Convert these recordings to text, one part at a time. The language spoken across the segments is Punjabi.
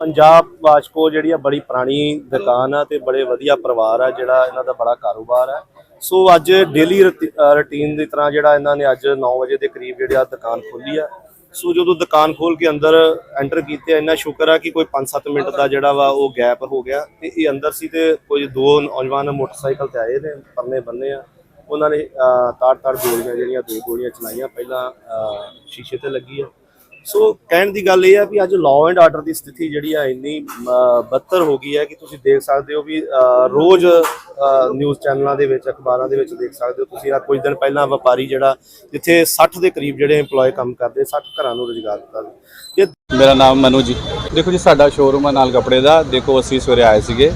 ਪੰਜਾਬ ਵਾਚਕੋ ਜਿਹੜੀ ਆ ਬੜੀ ਪੁਰਾਣੀ ਦੁਕਾਨ ਆ ਤੇ ਬੜੇ ਵਧੀਆ ਪਰਿਵਾਰ ਆ ਜਿਹੜਾ ਇਹਨਾਂ ਦਾ ਬੜਾ ਕਾਰੋਬਾਰ ਆ। ਸੋ ਅੱਜ ਡੇਲੀ ਰੁਟੀਨ ਦੀ ਤਰ੍ਹਾਂ ਜਿਹੜਾ ਇਹਨਾਂ ਨੇ ਅੱਜ 9 ਵਜੇ ਦੇ ਕਰੀਬ ਜਿਹੜੀ ਆ ਦੁਕਾਨ ਖੋਲੀ ਆ। ਸੋ ਜਦੋਂ ਦੁਕਾਨ ਖੋਲ ਕੇ ਅੰਦਰ ਐਂਟਰ ਕੀਤੇ ਇੰਨਾ ਸ਼ੁਕਰ ਆ ਕਿ ਕੋਈ 5-7 ਮਿੰਟ ਦਾ ਜਿਹੜਾ ਵਾ ਉਹ ਗੈਪ ਹੋ ਗਿਆ ਤੇ ਇਹ ਅੰਦਰ ਸੀ ਤੇ ਕੋਈ ਦੋ ਨੌਜਵਾਨ ਮੋਟਰਸਾਈਕਲ ਤੇ ਆਏ ਨੇ ਪਰਨੇ ਬੰਨੇ ਆ। ਉਹਨਾਂ ਨੇ ਤਾੜ ਤਾੜ ਗੋਲੀਆਂ ਜਿਹੜੀਆਂ ਦੋ ਗੋਲੀਆਂ ਚਲਾਈਆਂ। ਪਹਿਲਾਂ ਅਹ, ਸ਼ੀਸ਼ੇ ਤੇ ਲੱਗੀ ਆ। ਸੋ ਕਹਿਣ ਦੀ ਗੱਲ ਇਹ ਆ ਵੀ ਅੱਜ ਲਾਅ ਐਂਡ ਆਰਡਰ ਦੀ ਸਥਿਤੀ ਜਿਹੜੀ ਆ ਇੰਨੀ ਅਹ, ਬੱਤਰ ਹੋ ਗਈ ਹੈ ਕਿ ਤੁਸੀਂ ਦੇਖ ਸਕਦੇ ਹੋ ਵੀ ਰੋਜ਼ ਨਿਊਜ਼ ਚੈਨਲਾਂ ਦੇ ਵਿੱਚ ਅਖਬਾਰਾਂ ਦੇ ਵਿੱਚ ਦੇਖ ਸਕਦੇ ਹੋ ਤੁਸੀਂ। ਆ ਕੁਝ ਦਿਨ ਪਹਿਲਾਂ ਵਪਾਰੀ ਜਿਹੜਾ ਜਿੱਥੇ 60 ਦੇ ਕਰੀਬ ਜਿਹੜੇ EMPLOYE ਕੰਮ ਕਰਦੇ 60 ਘਰਾਂ ਨੂੰ ਰੁਜ਼ਗਾਰ ਦਿੱਤਾ। ਜੇ ਮੇਰਾ ਨਾਮ ਮਨੂ ਜੀ। ਦੇਖੋ ਜੀ ਸਾਡਾ ਸ਼ੋਰੂਮ ਹੈ ਨਾਲ ਕੱਪੜੇ ਦਾ। ਦੇਖੋ ਅਸੀਂ ਸਵੇਰੇ ਆਏ ਸੀਗੇ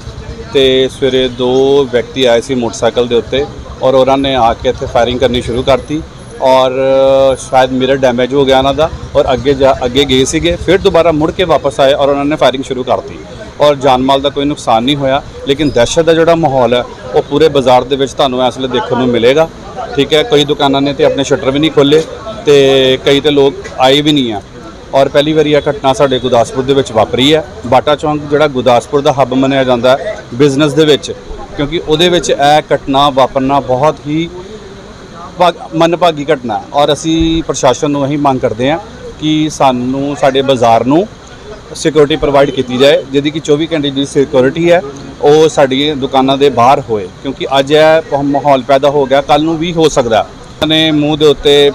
ਤੇ ਸਵੇਰੇ ਦੋ ਵਿਅਕਤੀ ਆਏ ਸੀ ਮੋਟਰਸਾਈਕਲ ਦੇ ਉੱਤੇ ਔਰ ਉਹਨਾਂ ਨੇ ਆ ਕੇ ਇੱਥੇ ਫਾਇਰਿੰਗ ਕਰਨੀ ਸ਼ੁਰੂ ਕਰਤੀ। ਔਰ ਸ਼ਾਇਦ ਮਿਰਰ ਡੈਮੇਜ ਹੋ ਗਿਆ ਉਹਨਾਂ ਦਾ ਔਰ ਅੱਗੇ ਜਾ, ਅੱਗੇ ਗਏ ਸੀਗੇ, ਫਿਰ ਦੁਬਾਰਾ ਮੁੜ ਕੇ ਵਾਪਸ ਆਏ ਔਰ ਉਹਨਾਂ ਨੇ ਫਾਇਰਿੰਗ ਸ਼ੁਰੂ ਕਰਤੀ। ਔਰ ਜਾਨ ਮਾਲ ਦਾ ਕੋਈ ਨੁਕਸਾਨ ਨਹੀਂ ਹੋਇਆ, ਲੇਕਿਨ ਦਹਿਸ਼ਤ ਦਾ ਜਿਹੜਾ ਮਾਹੌਲ ਹੈ, ਉਹ ਪੂਰੇ ਬਾਜ਼ਾਰ ਦੇ ਵਿੱਚ ਤੁਹਾਨੂੰ ਇਸ ਵੇਲੇ ਦੇਖਣ ਨੂੰ ਮਿਲੇਗਾ। ਠੀਕ ਹੈ, ਕਈ ਦੁਕਾਨਾਂ ਨੇ ਤੇ ਆਪਣੇ ਸ਼ਟਰ ਵੀ ਨਹੀਂ ਖੋਲੇ ਤੇ ਕਈ ਤੇ ਲੋਕ ਆਏ ਵੀ ਨਹੀਂ ਆ। ਔਰ ਪਹਿਲੀ ਵਾਰੀ ਇਹ ਘਟਨਾ ਸਾਡੇ ਗੁਰਦਾਸਪੁਰ ਦੇ ਵਿੱਚ ਵਾਪਰੀ ਹੈ। ਬਾਟਾ ਚੌਂਕ ਜਿਹੜਾ ਗੁਰਦਾਸਪੁਰ ਦਾ ਹੱਬ ਮੰਨਿਆ ਜਾਂਦਾ ਹੈ ਬਿਜ਼ਨਸ ਦੇ ਵਿੱਚ, ਕਿਉਂਕਿ ਉਹਦੇ ਵਿੱਚ ਇਹ ਘਟਨਾ ਵਾਪਰਨਾ ਬਹੁਤ ਹੀ ਭਾਗ- ਮੰਦਭਾਗੀ ਘਟਨਾ ਹੈ। ਔਰ ਅਸੀਂ ਪ੍ਰਸ਼ਾਸਨ ਨੂੰ ਇਹੀ ਮੰਗ ਕਰਦੇ ਹਾਂ ਕਿ ਸਾਨੂੰ ਸਾਡੇ ਬਾਜ਼ਾਰ ਨੂੰ ਸਿਕਿਉਰਿਟੀ ਪ੍ਰੋਵਾਈਡ ਕੀਤੀ ਜਾਏ, ਜਿਹਦੀ ਕਿ 24 ਘੰਟੇ ਦੀ ਸਿਕਿਉਰਿਟੀ ਹੈ, ਉਹ ਸਾਡੀ ਦੁਕਾਨਾਂ ਦੇ ਬਾਹਰ ਹੋਏ। ਕਿਉਂਕਿ ਅੱਜ ਇਹ ਮਾਹੌਲ ਪੈਦਾ ਹੋ ਗਿਆ ਕੱਲ ਨੂੰ ਵੀ ਹੋ ਸਕਦਾ। ਉਹਨਾਂ ਨੇ ਮੂੰਹ ਦੇ ਉੱਤੇ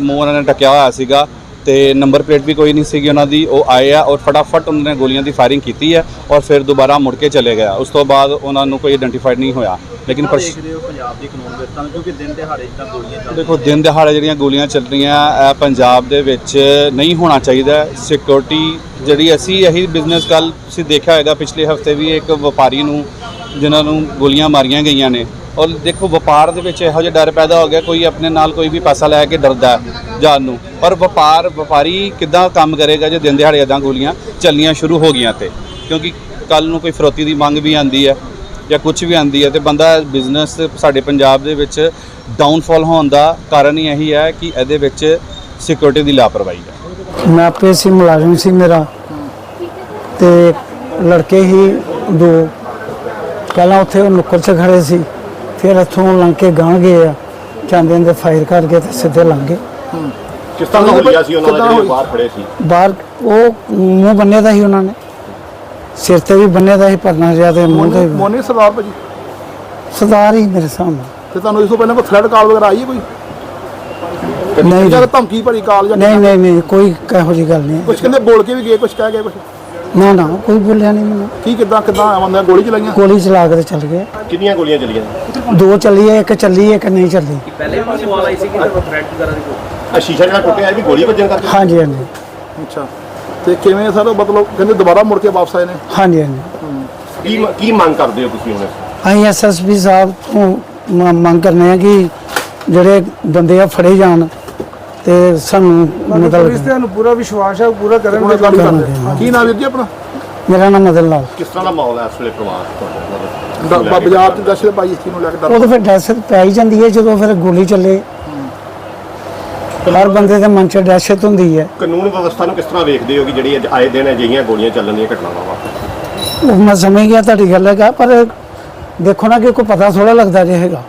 ਮੂੰਹ ਉਹਨਾਂ ਨੇ ਟਕਿਆ ਹੋਇਆ ਸੀਗਾ ਤੇ ਨੰਬਰ ਪਲੇਟ ਵੀ ਕੋਈ ਨਹੀਂ ਸੀਗੀ ਉਹਨਾਂ ਦੀ। ਉਹ ਆਏ ਆ ਔਰ ਫਟਾਫਟ ਉਹਨਾਂ ਨੇ ਗੋਲੀਆਂ ਦੀ ਫਾਇਰਿੰਗ ਕੀਤੀ ਹੈ ਔਰ ਫਿਰ ਦੁਬਾਰਾ ਮੁੜ ਕੇ ਚਲੇ ਗਿਆ। ਉਸ ਤੋਂ ਬਾਅਦ ਉਹਨਾਂ ਨੂੰ ਕੋਈ ਆਇਡੈਂਟੀਫਾਈਡ ਨਹੀਂ ਹੋਇਆ। ਲੇਕਿਨ ਦੇਖਦੇ ਹੋ ਪੰਜਾਬ ਦੀ ਕਾਨੂੰਨ ਵਿਵਸਥਾ ਨੂੰ ਕਿਉਂਕਿ ਦਿਨ ਦਿਹਾੜੇ ਜਿੱਦਾਂ ਗੋਲੀਆਂ ਚੱਲ ਦੇਖੋ ਦਿਨ ਦਿਹਾੜੇ ਜਿਹੜੀਆਂ ਗੋਲੀਆਂ ਚੱਲ ਰਹੀਆਂ ਇਹ ਪੰਜਾਬ ਦੇ ਵਿੱਚ ਨਹੀਂ ਹੋਣਾ ਚਾਹੀਦਾ। ਸਿਕਿਉਰਿਟੀ ਜਿਹੜੀ ਅਸੀਂ ਇਹੀ ਬਿਜ਼ਨਸ ਕੱਲ ਤੁਸੀਂ ਦੇਖਿਆ ਹੋਏਗਾ ਪਿਛਲੇ ਹਫ਼ਤੇ ਵੀ ਇੱਕ ਵਪਾਰੀ ਨੂੰ ਜਿਨ੍ਹਾਂ ਨੂੰ ਗੋਲੀਆਂ ਮਾਰੀਆਂ ਗਈਆਂ ਨੇ। ਔਰ ਦੇਖੋ ਵਪਾਰ ਦੇ ਵਿੱਚ ਇਹੋ ਜਿਹਾ ਡਰ ਪੈਦਾ ਹੋ ਗਿਆ ਕੋਈ ਆਪਣੇ ਨਾਲ ਕੋਈ ਵੀ ਪੈਸਾ ਲੈ ਕੇ ਡਰਦਾ ਜਾਣ ਨੂੰ। ਪਰ ਵਪਾਰ ਵਪਾਰੀ ਕਿੱਦਾਂ ਕੰਮ ਕਰੇਗਾ ਜੇ ਦਿਨ ਦਿਹਾੜੇ ਇਦਾਂ ਗੋਲੀਆਂ ਚੱਲਣੀਆਂ ਸ਼ੁਰੂ ਹੋ ਗਈਆਂ ਤੇ? ਕਿਉਂਕਿ ਕੱਲ ਨੂੰ ਕੋਈ ਫਰੋਤੀ ਦੀ ਮੰਗ ਵੀ ਆਂਦੀ ਹੈ। ਜਾਂ ਕੁਝ ਵੀ ਆਂਦੀ ਹੈ ਤੇ ਬੰਦਾ ਬਿਜ਼ਨਸ ਸਾਡੇ ਪੰਜਾਬ ਦੇ ਵਿੱਚ ਡਾਊਨਫਾਲ ਹੋਣ ਦਾ ਕਾਰਨ ਹੀ ਇਹੀ ਹੈ ਕਿ ਇਹਦੇ ਵਿੱਚ ਸਿਕਿਉਰਿਟੀ ਦੀ ਲਾਪਰਵਾਹੀ ਹੈ। ਮੈਂ ਆਪੇ ਸੀ ਮੁਲਾਜ਼ਮ ਸੀ ਮੇਰਾ। ਤੇ ਲੜਕੇ ਹੀ ਦੋ। ਪਹਿਲਾਂ ਉੱਥੇ ਉਹ ਨੁੱਕਰ 'ਚ ਖੜੇ ਸੀ ਫਿਰ ਇੱਥੋਂ ਲੰਘ ਕੇ ਗਾਂ ਗਏ ਆ। ਚਾਂਦੇ ਦੇ ਫਾਇਰ ਕਰਕੇ ਤੇ ਸਿੱਧੇ ਲੰਘ ਗਏ। ਕਿਸ ਤਰ੍ਹਾਂ ਦਾ ਹੋਇਆ ਸੀ ਉਹਨਾਂ ਦਾ ਜਿਹੜੇ ਬਾਹਰ ਖੜੇ ਸੀ? ਬਾਹਰ ਉਹ ਮੂੰਹ ਬੰਨੇ ਦਾ ਸੀ ਉਹਨਾਂ ਨੇ। ਸਿਰ ਤੇ ਵੀ ਬੰਨੇ ਦਾ ਸੀ ਪਰਨਾ ਜਿਹਾ ਤੇ ਮੂੰਹ ਤੇ ਵੀ। ਮੋਨੀ ਸਰਦਾਰ ਭਾਜੀ? ਸਰਦਾਰ ਹੀ ਮੇਰੇ ਸਾਹਮਣੇ। ਤੇ ਤੁਹਾਨੂੰ ਇਸ ਤੋਂ ਪਹਿਲਾਂ ਕੋਈ ਥ੍ਰੈਡ ਕਾਲ ਵਗੈਰਾ ਆਈ ਹੈ ਕੋਈ? ਨਹੀਂ ਜਾਂ। ਧਮਕੀ ਭਰੀ ਕਾਲ ਜਾਂ ਨਹੀਂ ਨਹੀਂ ਨਹੀਂ ਕੋਈ ਇਹੋ ਜਿਹੀ ਗੱਲ ਨਹੀਂ ਕੁਝ ਕਹਿੰਦੇ ਬੋਲ ਕੇ ਵੀ ਗਏ ਕੁਝ ਕਹਿ ਗਏ ਕੁਝ ਨਾ ਨਾ ਕੋਈ ਬੋਲਿਆ ਨਹੀਂ ਮੈਨੂੰ। ਕੀ ਕਿਦਾਂ ਕਿਦਾਂ ਆਉਂਦਾ ਗੋਲੀ ਚਲਾਈਆਂ? ਗੋਲੀ ਚਲਾ ਕੇ ਤੇ ਚੱਲ ਗਏ। ਕਿੰਨੀਆਂ ਗੋਲੀਆਂ ਚੱਲੀਆਂ? ਦੋ ਚੱਲੀ ਹੈ ਇੱਕ ਚੱਲੀ ਹੈ ਇੱਕ ਨਹੀਂ ਚੱਲੀ। ਪਹਿਲੇ ਵੀ ਸਵਾਲ ਆਈ ਸੀ ਕਿ ਥ੍ਰੈਟ ਵਗੈਰਾ ਦੀ ਕੋਈ? ਆ ਸ਼ੀਸ਼ਾ ਜਿਹੜਾ ਟੁੱਟਿਆ ਇਹ ਵੀ ਗੋਲੀ ਵੱਜਣ ਕਰਕੇ? ਹਾਂਜੀ ਹਾਂਜੀ। ਅੱਛਾ। ਤੇ ਕਿਵੇਂ ਸਰ? ਮਤਲਬ ਕਹਿੰਦੇ ਦੁਬਾਰਾ ਮੁੜ ਕੇ ਵਾਪਸ ਆਏ ਨੇ? ਹਾਂਜੀ ਹਾਂਜੀ। ਕੀ ਕੀ ਮੰਗ ਕਰਦੇ ਹੋ ਤੁਸੀਂ ਹੁਣ ਅਸੀਂ ਐਸਐਸਪੀ ਸਾਹਿਬ ਤੋਂ ਮ- ਮੰਗ ਕਰਨੇ ਆ ਕਿ ਜਿਹੜੇ ਬੰਦੇ ਆ ਫੜੇ ਜਾਣ ਤੇ ਸਾਨੂੰ ਮਤਲਬ ਤੁਹਾਨੂੰ ਪੂਰਾ ਵਿਸ਼ਵਾਸ ਹੈ ਪੂਰਾ ਕਰਨਗੇ ਕੰਮ ਕਰਨਗੇ, ਕਰਦੇ। ਕੀ ਨਾਮ ਵੀਰ ਜੀ ਆਪਣਾ? ਮੇਰਾ ਨਾਮ ਮਦਨ ਲਾਲ। ਕਿਸ ਤਰ੍ਹਾਂ ਦਾ ਮਾਹੌਲ ਹੈ ਇਸ ਵੇਲੇ ਪਰਿਵਾਰ ਤੁਹਾਡਾ ਦ- ਬਾਜ਼ਾਰ ਚ ਦਸ਼ਤ ਪਾਈ ਇਸ ਚੀਜ਼ ਨੂੰ ਲੈ ਕੇ ਡਰ ਉਹ ਤਾਂ ਫਿਰ ਦਹਿਸ਼ਤ ਪੈ ਹੀ ਜਾਂਦੀ ਹੈ ਜਦੋਂ ਫਿਰ ਗੋਲੀ ਚੱਲੇ। ਹਰ ਬੰਦੇ ਦੇ ਮਨ 'ਚ ਦਹਿਸ਼ਤ ਹੁੰਦੀ ਹੈ। ਕਾਨੂੰਨ ਵਿਵਸਥਾ ਨੂੰ ਕਿਸ ਤਰ੍ਹਾਂ ਵੇਖਦੇ ਹੋ ਕਿ ਜਿਹੜੀ ਅੱਜ ਆਏ ਦਿਨ ਅਜਿਹੀਆਂ ਗੋਲੀਆਂ ਚੱਲਣ ਦੀਆਂ ਘਟਨਾਵਾਂ ਵਾਪਰ ਉਹ ਮੈਂ ਸਮਝ ਗਿਆ ਤੁਹਾਡੀ ਗੱਲ ਹੈਗਾ ਪਰ ਦੇਖੋ ਨਾ ਕਿ ਕੋਈ ਪਤਾ ਥੋੜਾ ਲੱਗਦਾ ਜੇ ਹੈਗਾ।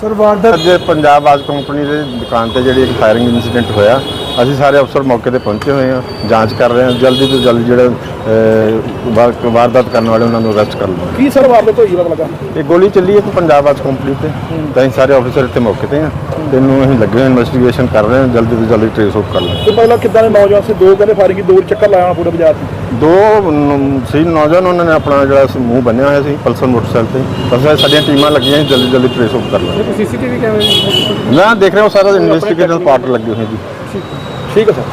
ਸਰ ਵਾਰਦਾਤ ਅੱਜ ਪੰਜਾਬ ਆਜ ਕੰਪਨੀ ਦੇ ਦੁਕਾਨ ਤੇ ਜਿਹੜੀ ਇੱਕ ਫਾਇਰਿੰਗ ਇਨਸੀਡੈਂਟ ਹੋਇਆ ਅਸੀਂ ਸਾਰੇ ਅਫਸਰ ਮੌਕੇ ਤੇ ਪਹੁੰਚੇ ਹੋਏ ਹਾਂ ਜਾਂਚ ਕਰ ਰਹੇ ਹਾਂ ਜਲਦੀ ਤੋਂ ਜਲਦੀ ਜਿਹੜੇ ਅਹ, ਵਾਰ- ਵਾਰਦਾਤ ਕਰਨ ਵਾਲੇ ਉਹਨਾਂ ਨੂੰ ਅਰੈਸਟ ਕਰ ਲਵਾਂਗੇ। ਕੀ ਸਰ ਵਾਰਦਾਤ ਹੋਈ ਪਤਾ ਲੱਗਾ? ਇਹ ਗੋਲੀ ਚੱਲੀ ਇੱਕ ਪੰਜਾਬ ਆਜ ਕੰਪਨੀ ਤੇ ਤਾਂ ਅਸੀਂ ਸਾਰੇ ਅਫਸਰ ਇੱਥੇ ਮੌਕੇ ਤੇ ਹਾਂ। ਤੇ ਇਹਨੂੰ ਅਸੀਂ ਲੱਗੇ ਇਨਵੈਸਟੀਗੇਸ਼ਨ ਕਰ ਰਹੇ ਹਾਂ ਜਲਦੀ ਤੋਂ ਜਲਦੀ ਟ੍ਰੇਸ ਆਊਟ ਕਰ ਲਾਂਗੇ ਤੇ ਪਹਿਲਾਂ ਕਿਦਾਂ ਦੇ ਨੌਜਵਾਨ ਸੀ? ਦੋ ਕਹਿੰਦੇ ਫਾਇਰਿੰਗ ਦੋ ਚੱਕਰ ਲਾਇਆ ਪੂਰੇ ਬਾਜ਼ਾਰ 'ਚ ਦੋ ਨ- ਸੀ ਨੌਜਵਾਨ ਉਹਨਾਂ ਨੇ ਆਪਣਾ ਜਿਹੜਾ ਸੀ ਮੂੰਹ ਬੰਨਿਆ ਹੋਇਆ ਸੀ ਪਲਸਰ ਮੋਟਰਸਾਈਕਲ ਤੇ। ਬਸ ਸਾਡੀਆਂ ਟੀਮਾਂ ਲੱਗੀਆਂ ਸੀ, ਜਲਦੀ ਜਲਦੀ ਟ੍ਰੇਸ ਆਊਟ ਕਰ ਲਾਂਗੇ ਸੀਸੀਟੀਵੀ ਕੈਮਰੇ? ਮੈਂ ਦੇਖ ਰਿਹਾ ਹਾਂ ਸਾਰਾ ਇਨਵੈਸਟੀਗੇਸ਼ਨ ਪਾਰਟ ਲੱਗੇ ਹੋਏ ਜੀ। ਠੀਕ ਹੈ ਸਰ